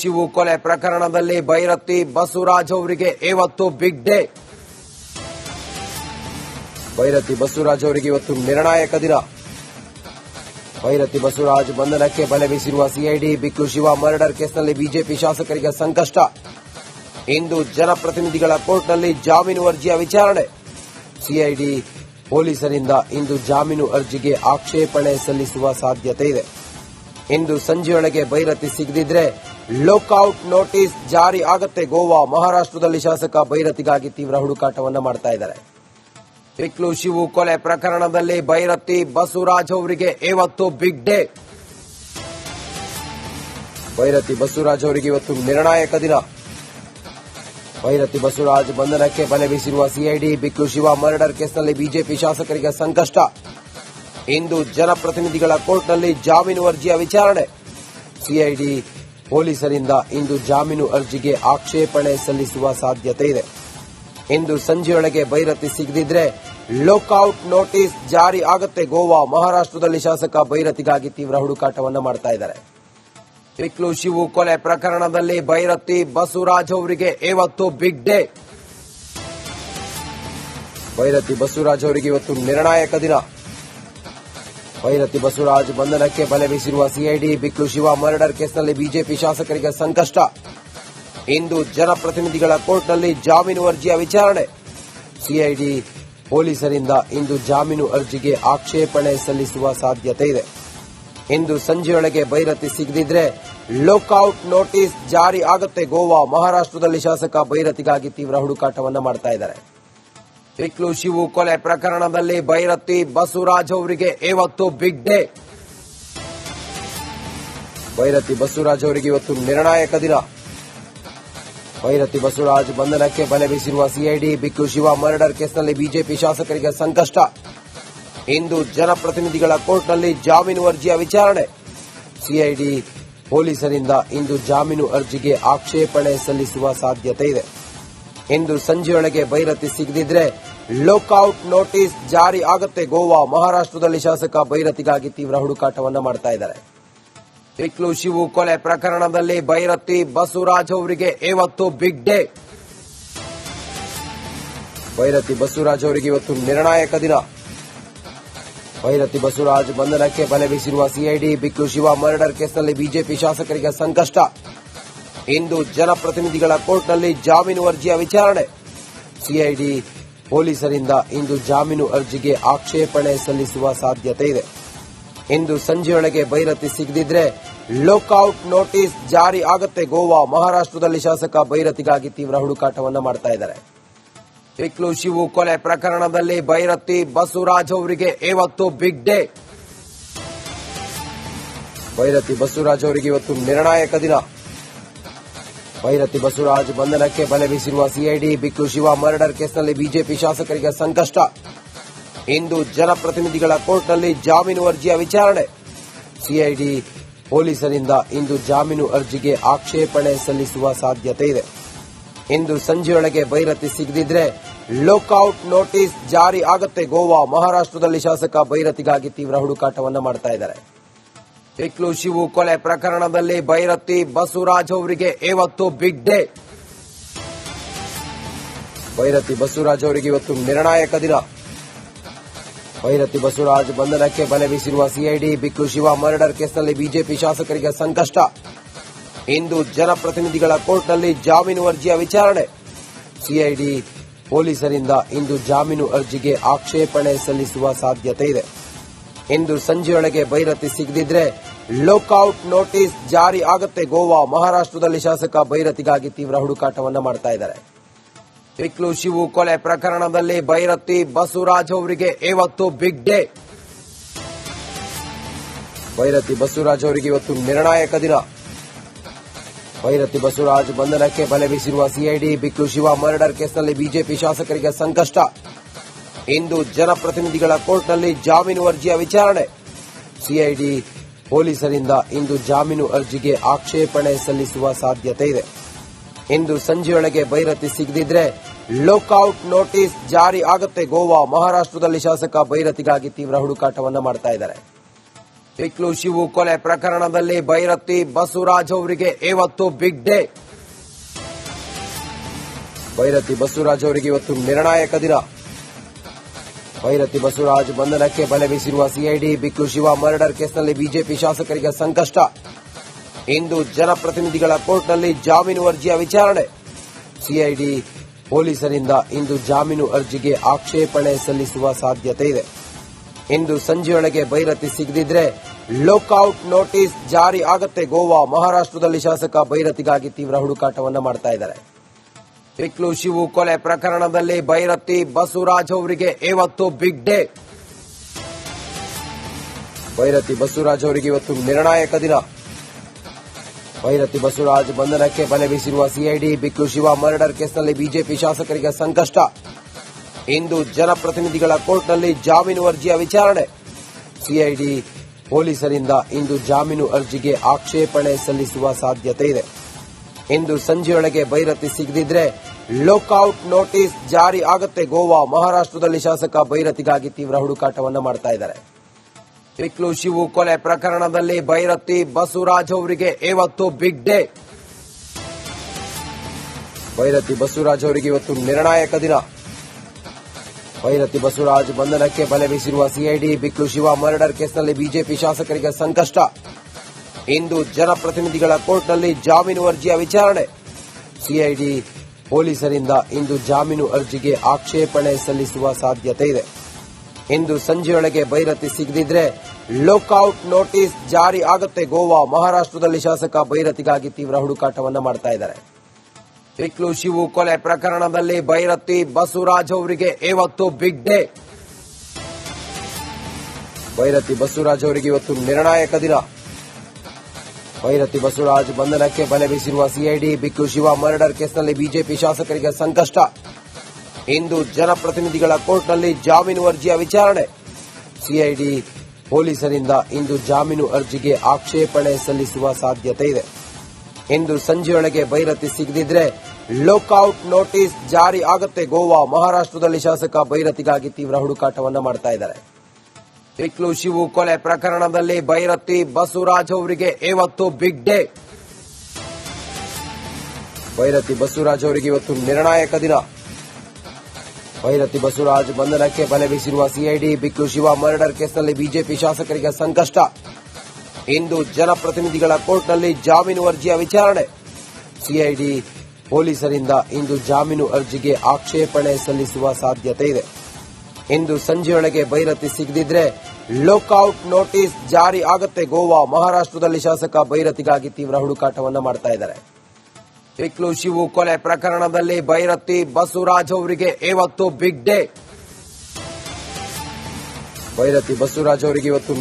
ಶಿವು ಕೊಲೆ ಪ್ರಕರಣದಲ್ಲಿ ಭೈರತಿ ಬಸವರಾಜ್ ಅವರಿಗೆ ಇವತ್ತು ಬಿಗ್ ಡೇ ಭೈರತಿ ಬಸವರಾಜ್ ಅವರಿಗೆ ಇವತ್ತು ನಿರ್ಣಾಯಕ ದಿನ. ಭೈರತಿ ಬಸವರಾಜ್ ಬಂಧನಕ್ಕೆ ಬಲೆ ಬೀಸಿರುವ ಸಿಐಡಿ ಬಿಕ್ಲು ಶಿವ ಮರ್ಡರ್ ಕೇಸ್ನಲ್ಲಿ ಬಿಜೆಪಿ ಶಾಸಕರಿಗೆ ಸಂಕಷ್ಟ. ಇಂದು ಜನಪ್ರತಿನಿಧಿಗಳ ಕೋರ್ಟ್ನಲ್ಲಿ ಜಾಮೀನು ಅರ್ಜಿಯ ವಿಚಾರಣೆ. ಸಿಐಡಿ ಪೊಲೀಸರಿಂದ ಇಂದು ಜಾಮೀನು ಅರ್ಜಿಗೆ ಆಕ್ಷೇಪಣೆ ಸಲ್ಲಿಸುವ ಸಾಧ್ಯತೆ ಇದೆ. ಇಂದು ಸಂಜೆಯೊಳಗೆ ಭೈರತಿ ಸಿಗದಿದ್ರೆ ಲೋಕೌಟ್ ನೋಟಿಸ್ ಜಾರಿ ಆಗುತ್ತೆ. ಗೋವಾ, ಮಹಾರಾಷ್ಟ್ರದಲ್ಲಿ ಶಾಸಕ ಭೈರತಿಗಾಗಿ ತೀವ್ರ ಹುಡುಕಾಟವನ್ನು ಮಾಡ್ತಾ ಇದ್ದಾರೆ. ಪಿಕ್ಲು ಶಿವು ಕೊಲೆ ಪ್ರಕರಣದಲ್ಲಿ ಭೈರತಿ ಬಸವರಾಜ್ ಅವರಿಗೆ ಇವತ್ತು ಬಿಗ್ ಡೇ ಭೈರತಿ ಬಸವರಾಜ್ ಅವರಿಗೆ ಇವತ್ತು ನಿರ್ಣಾಯಕ ದಿನ. ಭೈರತಿ ಬಸವರಾಜ್ ಬಂಧನಕ್ಕೆ ಬಲೆ ಬೀಸಿರುವ ಸಿಐಡಿ ಬಿಕ್ಲು ಶಿವ ಮರ್ಡರ್ ಕೇಸ್ನಲ್ಲಿ ಬಿಜೆಪಿ ಶಾಸಕರಿಗೆ ಸಂಕಷ್ಟ. ಇಂದು ಜನಪ್ರತಿನಿಧಿಗಳ ಕೋರ್ಟ್ನಲ್ಲಿ ಜಾಮೀನು ಅರ್ಜಿಯ ವಿಚಾರಣೆ. ಸಿಐಡಿ ಪೊಲೀಸರಿಂದ ಇಂದು ಜಾಮೀನು ಅರ್ಜಿಗೆ ಆಕ್ಷೇಪಣೆ ಸಲ್ಲಿಸುವ ಸಾಧ್ಯತೆ ಇದೆ. ಇಂದು ಸಂಜೆಯೊಳಗೆ ಬೈರತಿ ಸಿಗದಿದ್ರೆ ಲೋಕೌಟ್ ನೋಟಿಸ್ ಜಾರಿ ಆಗುತ್ತೆ. ಗೋವಾ, ಮಹಾರಾಷ್ಟ್ರದಲ್ಲಿ ಶಾಸಕ ಬೈರತಿಗಾಗಿ ತೀವ್ರ ಹುಡುಕಾಟವನ್ನು ಮಾಡ್ತಾ ಇದ್ದಾರೆ. ಪಿಕ್ಲು ಶಿವು ಕೊಲೆ ಪ್ರಕರಣದಲ್ಲಿ ಬೈರತಿ ಬಸವರಾಜ್ ಅವರಿಗೆ ಇವತ್ತು ಬಿಗ್ ಡೇ ಬೈರತಿ ಬಸವರಾಜ್ ಅವರಿಗೆ ಇವತ್ತು ನಿರ್ಣಾಯಕ ದಿನ. ಭೈರತಿ ಬಸವರಾಜ್ ಬಂಧನಕ್ಕೆ ಬಲೆ ಬೀಸಿರುವ ಸಿಐಡಿ ಬಿಕ್ಲು ಶಿವ ಮರ್ಡರ್ ಕೇಸ್ನಲ್ಲಿ ಬಿಜೆಪಿ ಶಾಸಕರಿಗೆ ಸಂಕಷ್ಟ. ಇಂದು ಜನಪ್ರತಿನಿಧಿಗಳ ಕೋರ್ಟ್ನಲ್ಲಿ ಜಾಮೀನು ಅರ್ಜಿಯ ವಿಚಾರಣೆ. ಸಿಐಡಿ ಪೊಲೀಸರಿಂದ ಇಂದು ಜಾಮೀನು ಅರ್ಜಿಗೆ ಆಕ್ಷೇಪಣೆ ಸಲ್ಲಿಸುವ ಸಾಧ್ಯತೆ ಇದೆ. ಇಂದು ಸಂಜೆಯೊಳಗೆ ಭೈರತಿ ಸಿಗದಿದ್ರೆ ಲುಕ್ಔಟ್ ನೋಟಿಸ್ ಜಾರಿ ಆಗುತ್ತೆ. ಗೋವಾ, ಮಹಾರಾಷ್ಟ್ರದಲ್ಲಿ ಶಾಸಕ ಭೈರತಿಗಾಗಿ ತೀವ್ರ ಹುಡುಕಾಟವನ್ನು ಮಾಡ್ತಾ ಇದ್ದಾರೆ. ಪಿಕ್ಲು ಶಿವು ಕೊಲೆ ಪ್ರಕರಣದಲ್ಲಿ ಭೈರತಿ ಬಸವರಾಜ್ ಅವರಿಗೆ ಇವತ್ತು ಬಿಗ್ ಡೇ ಭೈರತಿ ಬಸವರಾಜ್ ಅವರಿಗೆ ಇವತ್ತು ನಿರ್ಣಾಯಕ ದಿನ. ಭೈರತಿ ಬಸವರಾಜ್ ಬಂಧನಕ್ಕೆ ಬಲೆ ಬೀಸಿರುವ ಸಿಐಡಿ ಬಿಕ್ಲು ಶಿವ ಮರ್ಡರ್ ಕೇಸ್ನಲ್ಲಿ ಬಿಜೆಪಿ ಶಾಸಕರಿಗೆ ಸಂಕಷ್ಟ. ಇಂದು ಜನಪ್ರತಿನಿಧಿಗಳ ಕೋರ್ಟ್ನಲ್ಲಿ ಜಾಮೀನು ಅರ್ಜಿಯ ವಿಚಾರಣೆ. ಸಿಐಡಿ ಪೊಲೀಸರಿಂದ ಇಂದು ಜಾಮೀನು ಅರ್ಜಿಗೆ ಆಕ್ಷೇಪಣೆ ಸಲ್ಲಿಸುವ ಸಾಧ್ಯತೆ ಇದೆ. ಇಂದು ಸಂಜೆಯೊಳಗೆ ಬೈರತಿ ಸಿಗದಿದ್ರೆ ಲುಕ್ಔಟ್ ನೋಟಿಸ್ ಜಾರಿ ಆಗುತ್ತೆ. ಗೋವಾ, ಮಹಾರಾಷ್ಟ್ರದಲ್ಲಿ ಶಾಸಕ ಬೈರತಿಗಾಗಿ ತೀವ್ರ ಹುಡುಕಾಟವನ್ನು ಮಾಡ್ತಾ ಇದ್ದಾರೆ. ಪಿಕ್ಲು ಶಿವು ಕೊಲೆ ಪ್ರಕರಣದಲ್ಲಿ ಬೈರತಿ ಬಸವರಾಜ್ ಅವರಿಗೆ ಇವತ್ತು ಬಿಗ್ ಡೇ ಬೈರತಿ ಬಸವರಾಜ್ ಅವರಿಗೆ ಇವತ್ತು ನಿರ್ಣಾಯಕ ದಿನ. ಬೈರತಿ ಬಸವರಾಜ್ ಬಂಧನಕ್ಕೆ ಬಲೆ ಬೀಸಿರುವ ಸಿಐಡಿ ಬಿಕ್ಲು ಶಿವ ಮರ್ಡರ್ ಕೇಸ್ನಲ್ಲಿ ಬಿಜೆಪಿ ಶಾಸಕರಿಗೆ ಸಂಕಷ್ಟ. ಇಂದು ಜನಪ್ರತಿನಿಧಿಗಳ ಕೋರ್ಟ್ನಲ್ಲಿ ಜಾಮೀನು ಅರ್ಜಿಯ ವಿಚಾರಣೆ. ಸಿಐಡಿ ಪೊಲೀಸರಿಂದ ಇಂದು ಜಾಮೀನು ಅರ್ಜಿಗೆ ಆಕ್ಷೇಪಣೆ ಸಲ್ಲಿಸುವ ಸಾಧ್ಯತೆ ಇದೆ. ಇಂದು ಸಂಜೆಯೊಳಗೆ ಬೈರತಿ ಸಿಗದಿದ್ರೆ ಲೋಕೌಟ್ ನೋಟಿಸ್ ಜಾರಿ ಆಗುತ್ತೆ. ಗೋವಾ, ಮಹಾರಾಷ್ಟ್ರದಲ್ಲಿ ಶಾಸಕ ಬೈರತಿಗಾಗಿ ತೀವ್ರ ಹುಡುಕಾಟವನ್ನು ಮಾಡ್ತಾ ಇದ್ದಾರೆ. ಪಿಕ್ಲು ಶಿವು ಕೊಲೆ ಪ್ರಕರಣದಲ್ಲಿ ಬೈರತಿ ಬಸವರಾಜ್ ಅವರಿಗೆ ಇವತ್ತು ಬಿಗ್ ಡೇ. ಬೈರತಿ ಬಸವರಾಜ್ ಅವರಿಗೆ ಇವತ್ತು ನಿರ್ಣಾಯಕ ದಿನ. ಭೈರತಿ ಬಸವರಾಜ್ ಬಂಧನಕ್ಕೆ ಬಲೆ ಬೀಸಿರುವ ಸಿಐಡಿ ಬಿಕ್ಕು ಶಿವ ಮರ್ಡರ್ ಕೇಸ್ನಲ್ಲಿ ಬಿಜೆಪಿ ಶಾಸಕರಿಗೆ ಸಂಕಷ್ಟ. ಇಂದು ಜನಪ್ರತಿನಿಧಿಗಳ ಕೋರ್ಟ್ನಲ್ಲಿ ಜಾಮೀನು ಅರ್ಜಿಯ ವಿಚಾರಣೆ. ಸಿಐಡಿ ಪೊಲೀಸರಿಂದ ಇಂದು ಜಾಮೀನು ಅರ್ಜಿಗೆ ಆಕ್ಷೇಪಣೆ ಸಲ್ಲಿಸುವ ಸಾಧ್ಯತೆ ಇದೆ. ಇಂದು ಸಂಜೆಯೊಳಗೆ ಭೈರತಿ ಸಿಗದಿದ್ರೆ ಲೋಕೌಟ್ ನೋಟಿಸ್ ಜಾರಿ ಆಗುತ್ತೆ. ಗೋವಾ, ಮಹಾರಾಷ್ಟ್ರದಲ್ಲಿ ಶಾಸಕ ಭೈರತಿಗಾಗಿ ತೀವ್ರ ಹುಡುಕಾಟವನ್ನು ಮಾಡ್ತಾ ಇದ್ದಾರೆ. ಪಿಕ್ಲು ಶಿವು ಕೊಲೆ ಪ್ರಕರಣದಲ್ಲಿ ಭೈರತಿ ಬಸವರಾಜ್ ಅವರಿಗೆ ಇವತ್ತು ಬಿಗ್ ಡೇ. ಭೈರತಿ ಬಸವರಾಜ್ ಅವರಿಗೆ ಇವತ್ತು ನಿರ್ಣಾಯಕ ದಿನ. ಭೈರತಿ ಬಸವರಾಜ್ ಬಂಧನಕ್ಕೆ ಬಲೆ ಬೀಸಿರುವ ಸಿಐಡಿ ಬಿಕ್ಲು ಶಿವ ಮರ್ಡರ್ ಕೇಸ್ನಲ್ಲಿ ಬಿಜೆಪಿ ಶಾಸಕರಿಗೆ ಸಂಕಷ್ಟ. ಇಂದು ಜನಪ್ರತಿನಿಧಿಗಳ ಕೋರ್ಟ್ನಲ್ಲಿ ಜಾಮೀನು ಅರ್ಜಿಯ ವಿಚಾರಣೆ. ಸಿಐಡಿ ಪೊಲೀಸರಿಂದ ಇಂದು ಜಾಮೀನು ಅರ್ಜಿಗೆ ಆಕ್ಷೇಪಣೆ ಸಲ್ಲಿಸುವ ಸಾಧ್ಯತೆ ಇದೆ. ಇಂದು ಸಂಜೆಯೊಳಗೆ ಭೈರತಿ ಸಿಗದಿದ್ರೆ ಲೋಕೌಟ್ ನೋಟಿಸ್ ಜಾರಿ ಆಗುತ್ತೆ. ಗೋವಾ, ಮಹಾರಾಷ್ಟ್ರದಲ್ಲಿ ಶಾಸಕ ಭೈರತಿಗಾಗಿ ತೀವ್ರ ಹುಡುಕಾಟವನ್ನು ಮಾಡ್ತಾ ಇದ್ದಾರೆ. ಪಿಕ್ಲು ಶಿವು, ಕೊಲೆ ಪ್ರಕರಣದಲ್ಲಿ ಭೈರತಿ, ಬಸವರಾಜ್ ಅವರಿಗೆ ಇವತ್ತು ಬಿಗ್ ಡೇ ಭೈರತಿ, ಬಸವರಾಜ್ ಅವರಿಗೆ ಇವತ್ತು ನಿರ್ಣಾಯಕ ದಿನ. ಭೈರತಿ, ಬಸವರಾಜ್ ಬಂಧನಕ್ಕೆ ಬಲೆ ಬೀಸಿರುವ ಸಿಐಡಿ ಬಿಕ್ಲು, ಶಿವ ಮರ್ಡರ್ ಕೇಸ್ನಲ್ಲಿ ಬಿಜೆಪಿ ಶಾಸಕರಿಗೆ ಸಂಕಷ್ಟ. ಇಂದು ಜನಪ್ರತಿನಿಧಿಗಳ ಕೋರ್ಟ್ನಲ್ಲಿ ಜಾಮೀನು ಅರ್ಜಿಯ ವಿಚಾರಣೆ. ಸಿಐಡಿ ಪೊಲೀಸರಿಂದ ಇಂದು ಜಾಮೀನು ಅರ್ಜಿಗೆ ಆಕ್ಷೇಪಣೆ ಸಲ್ಲಿಸುವ ಸಾಧ್ಯತೆ ಇದೆ. ಇಂದು ಸಂಜೆಯೊಳಗೆ ಬೈರತಿ ಸಿಗದಿದ್ರೆ ಲುಕ್ಔಟ್ ನೋಟಿಸ್ ಜಾರಿ ಆಗುತ್ತೆ. ಗೋವಾ, ಮಹಾರಾಷ್ಟ್ರದಲ್ಲಿ ಶಾಸಕ ಬೈರತಿಗಾಗಿ ತೀವ್ರ ಹುಡುಕಾಟವನ್ನು ಮಾಡ್ತಾ ಇದ್ದಾರೆ. ಪಿಕ್ಲು ಶಿವು ಕೊಲೆ ಪ್ರಕರಣದಲ್ಲಿ ಬೈರತಿ ಬಸವರಾಜ್ ಅವರಿಗೆ ಇವತ್ತು ಬಿಗ್ ಡೇ ಬೈರತಿ ಬಸವರಾಜ್ ಅವರಿಗೆ ಇವತ್ತು ನಿರ್ಣಾಯಕ ದಿನ. ಭೈರತಿ ಬಸವರಾಜ್ ಬಂಧನಕ್ಕೆ ಬಲೆ ಬೀಸಿರುವ ಸಿಐಡಿ ಬಿಕ್ಕು ಶಿವ ಮರ್ಡರ್ ಕೇಸ್ನಲ್ಲಿ ಬಿಜೆಪಿ ಶಾಸಕರಿಗೆ ಸಂಕಷ್ಟ. ಇಂದು ಜನಪ್ರತಿನಿಧಿಗಳ ಕೋರ್ಟ್ನಲ್ಲಿ ಜಾಮೀನು ಅರ್ಜಿಯ ವಿಚಾರಣೆ. ಸಿಐಡಿ ಪೊಲೀಸರಿಂದ ಇಂದು ಜಾಮೀನು ಅರ್ಜಿಗೆ ಆಕ್ಷೇಪಣೆ ಸಲ್ಲಿಸುವ ಸಾಧ್ಯತೆ ಇದೆ. ಇಂದು ಸಂಜೆಯೊಳಗೆ ಭೈರತಿ ಸಿಗದಿದ್ರೆ ಲೋಕೌಟ್ ನೋಟಿಸ್ ಜಾರಿ ಆಗತ್ತೆ. ಗೋವಾ, ಮಹಾರಾಷ್ಟ್ರದಲ್ಲಿ ಶಾಸಕ ಭೈರತಿಗಾಗಿ ತೀವ್ರ ಹುಡುಕಾಟವನ್ನು ಮಾಡ್ತಾ ಇದ್ದಾರೆ. ಪಿಕ್ಲು ಶಿವು ಕೊಲೆ ಪ್ರಕರಣದಲ್ಲಿ ಭೈರತಿ ಬಸವರಾಜ್ ಅವರಿಗೆ ಇವತ್ತು ಬಿಗ್ ಡೇ. ಭೈರತಿ ಬಸವರಾಜ್ ಅವರಿಗೆ ಇವತ್ತು ನಿರ್ಣಾಯಕ ದಿನ. ಭೈರತಿ ಬಸವರಾಜ್ ಬಂಧನಕ್ಕೆ ಬಲೆ ಬೀಸಿರುವ ಸಿಐಡಿ ಬಿಕ್ಲು ಶಿವ ಮರ್ಡರ್ ಕೇಸ್ನಲ್ಲಿ ಬಿಜೆಪಿ ಶಾಸಕರಿಗೆ ಸಂಕಷ್ಟ. ಇಂದು ಜನಪ್ರತಿನಿಧಿಗಳ ಕೋರ್ಟ್ನಲ್ಲಿ ಜಾಮೀನು ಅರ್ಜಿಯ ವಿಚಾರಣೆ. ಸಿಐಡಿ ಪೊಲೀಸರಿಂದ ಇಂದು ಜಾಮೀನು ಅರ್ಜಿಗೆ ಆಕ್ಷೇಪಣೆ ಸಲ್ಲಿಸುವ ಸಾಧ್ಯತೆ ಇದೆ. ಇಂದು ಸಂಜೆಯೊಳಗೆ ಭೈರತಿ ಸಿಗದಿದ್ರೆ ಲೋಕೌಟ್ ನೋಟಿಸ್ ಜಾರಿ ಆಗುತ್ತೆ. ಗೋವಾ, ಮಹಾರಾಷ್ಟ್ರದಲ್ಲಿ ಶಾಸಕ ಭೈರತಿಗಾಗಿ ತೀವ್ರ ಹುಡುಕಾಟವನ್ನು ಮಾಡ್ತಾ ಇದ್ದಾರೆ. ಪಿಕ್ಲು ಶಿವು ಕೊಲೆ ಪ್ರಕರಣದಲ್ಲಿ ಭೈರತಿ ಬಸವರಾಜ್ ಅವರಿಗೆ ಇವತ್ತು ಬಿಗ್ ಡೇ ಭೈರತಿ ಬಸವರಾಜ್ ಅವರಿಗೆ ಇವತ್ತು ನಿರ್ಣಾಯಕ ದಿನ. ಭೈರತಿ ಬಸವರಾಜ್ ಬಂಧನಕ್ಕೆ ಬಲೆ ಬೀಸಿರುವ ಸಿಐಡಿ ಬಿಕ್ಲು ಶಿವ ಮರ್ಡರ್ ಕೇಸ್ನಲ್ಲಿ ಬಿಜೆಪಿ ಶಾಸಕರಿಗೆ ಸಂಕಷ್ಟ. ಇಂದು ಜನಪ್ರತಿನಿಧಿಗಳ ಕೋರ್ಟ್ನಲ್ಲಿ ಜಾಮೀನು ಅರ್ಜಿಯ ವಿಚಾರಣೆ. ಸಿಐಡಿ ಪೊಲೀಸರಿಂದ ಇಂದು ಜಾಮೀನು ಅರ್ಜಿಗೆ ಆಕ್ಷೇಪಣೆ ಸಲ್ಲಿಸುವ ಸಾಧ್ಯತೆ ಇದೆ. ಇಂದು ಸಂಜೆಯೊಳಗೆ ಬೈರತಿ ಸಿಗದಿದ್ರೆ ಲುಕ್ಔಟ್ ನೋಟಿಸ್ ಜಾರಿ ಆಗುತ್ತೆ. ಗೋವಾ, ಮಹಾರಾಷ್ಟ್ರದಲ್ಲಿ ಶಾಸಕ ಬೈರತಿಗಾಗಿ ತೀವ್ರ ಹುಡುಕಾಟವನ್ನು ಮಾಡ್ತಾ ಇದ್ದಾರೆ. ಪಿಕ್ಲು ಶಿವು ಕೊಲೆ ಪ್ರಕರಣದಲ್ಲಿ ಬೈರತಿ ಬಸವರಾಜ್ ಅವರಿಗೆ ಇವತ್ತು ಬಿಗ್ ಡೇ ಬೈರತಿ ಬಸವರಾಜ್ ಅವರಿಗೆ ಇವತ್ತು ನಿರ್ಣಾಯಕ ದಿನ. ಭೈರತಿ ಬಸವರಾಜ್ ಬಂಧನಕ್ಕೆ ಬಲೆ ಬೀಸಿರುವ ಸಿಐಡಿ ಬಿಕ್ಕು ಶಿವ ಮರ್ಡರ್ ಕೇಸ್ನಲ್ಲಿ ಬಿಜೆಪಿ ಶಾಸಕರಿಗೆ ಸಂಕಷ್ಟ. ಇಂದು ಜನಪ್ರತಿನಿಧಿಗಳ ಕೋರ್ಟ್ನಲ್ಲಿ ಜಾಮೀನು ಅರ್ಜಿಯ ವಿಚಾರಣೆ. ಸಿಐಡಿ ಪೊಲೀಸರಿಂದ ಇಂದು ಜಾಮೀನು ಅರ್ಜಿಗೆ ಆಕ್ಷೇಪಣೆ ಸಲ್ಲಿಸುವ ಸಾಧ್ಯತೆ ಇದೆ. ಇಂದು ಸಂಜೆಯೊಳಗೆ ಭೈರತಿ ಸಿಗದಿದ್ರೆ ಲೋಕೌಟ್ ನೋಟಿಸ್ ಜಾರಿ ಆಗುತ್ತೆ. ಗೋವಾ, ಮಹಾರಾಷ್ಟ್ರದಲ್ಲಿ ಶಾಸಕ ಭೈರತಿಗಾಗಿ ತೀವ್ರ ಹುಡುಕಾಟವನ್ನು ಮಾಡ್ತಾ ಇದ್ದಾರೆ. ಪಿಕ್ಲು ಶಿವು ಕೊಲೆ ಪ್ರಕರಣದಲ್ಲಿ ಭೈರತಿ ಬಸವರಾಜ್ ಅವರಿಗೆ ಇವತ್ತು ಬಿಗ್ ಡೇ ಭೈರತಿ ಬಸವರಾಜ್ ಅವರಿಗೆ ಇವತ್ತು ನಿರ್ಣಾಯಕ ದಿನ. ಭೈರತಿ ಬಸವರಾಜ್ ಬಂಧನಕ್ಕೆ ಬಲೆ ಬೀಸಿರುವ ಸಿಐಡಿ ಬಿಕ್ಲು ಶಿವ ಮರ್ಡರ್ ಕೇಸ್ನಲ್ಲಿ ಬಿಜೆಪಿ ಶಾಸಕರಿಗೆ ಸಂಕಷ್ಟ. ಇಂದು ಜನಪ್ರತಿನಿಧಿಗಳ ಕೋರ್ಟ್ನಲ್ಲಿ ಜಾಮೀನು ಅರ್ಜಿಯ ವಿಚಾರಣೆ. ಸಿಐಡಿ ಪೊಲೀಸರಿಂದ ಇಂದು ಜಾಮೀನು ಅರ್ಜಿಗೆ ಆಕ್ಷೇಪಣೆ ಸಲ್ಲಿಸುವ ಸಾಧ್ಯತೆ ಇದೆ. ಇಂದು ಸಂಜೆಯೊಳಗೆ ಬೈರತಿ ಸಿಗದಿದ್ರೆ ಲುಕ್ಔಟ್ ನೋಟಿಸ್ ಜಾರಿ ಆಗುತ್ತೆ. ಗೋವಾ, ಮಹಾರಾಷ್ಟ್ರದಲ್ಲಿ ಶಾಸಕ ಬೈರತಿಗಾಗಿ ತೀವ್ರ ಹುಡುಕಾಟವನ್ನು ಮಾಡ್ತಾ ಇದ್ದಾರೆ. ಪಿಕ್ಲು ಶಿವು ಕೊಲೆ ಪ್ರಕರಣದಲ್ಲಿ ಬೈರತಿ ಬಸವರಾಜ್ ಅವರಿಗೆ ಇವತ್ತು ಬಿಗ್ ಡೇ ಬೈರತಿ ಬಸವರಾಜ್ ಅವರಿಗೆ ಇವತ್ತು